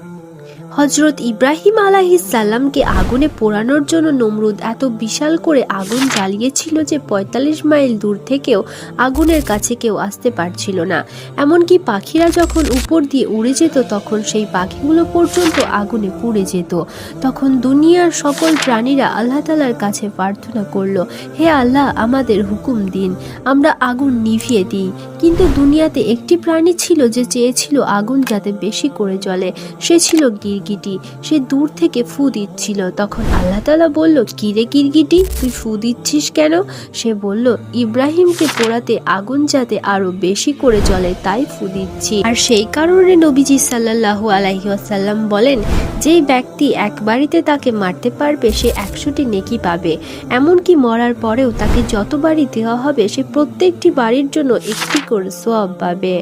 Ha. হজরত ইব্রাহিম আলাহিসাল্লামকে আগুনে পোড়ানোর জন্য নমরুদ এত বিশাল করে আগুন জ্বালিয়েছিল যে পঁয়তাল্লিশ মাইল দূর থেকেও আগুনের কাছে কেউ আসতে পারছিল না। এমনকি পাখিরা যখন উপর দিয়ে উড়ে যেত, তখন সেই পাখিগুলো পর্যন্ত আগুনে পুড়ে যেত। তখন দুনিয়ার সকল প্রাণীরা আল্লাহ তালার কাছে প্রার্থনা করল, হে আল্লাহ, আমাদের হুকুম দিন, আমরা আগুন নিভিয়ে দিই। কিন্তু দুনিয়াতে একটি প্রাণী ছিল যে চেয়েছিল আগুন যাতে বেশি করে জ্বলে। সে ছিল গিরগিটি সে দূর থেকে ফু দিচ্ছিল। তখন আল্লাহ তালা বলল, কিরে গিরগিটি তুই ফু দিচ্ছিস কেন? সে বলল, ইব্রাহিমকে পোড়াতে আগুন যাতে আরও বেশি করে জ্বলে, তাই ফু দিচ্ছি। আর সেই কারণে নবীজি সাল্লাল্লাহু আলাইহি ওয়াসাল্লাম বলেন, যেই ব্যক্তি এক বাড়িতে তাকে মারতে পারবে, সে একশোটি নেকি পাবে। এমনকি মরার পরেও তাকে যত বাড়ি দেওয়া হবে, সে প্রত্যেকটি বাড়ির জন্য একটি করে সোয়াব পাবে।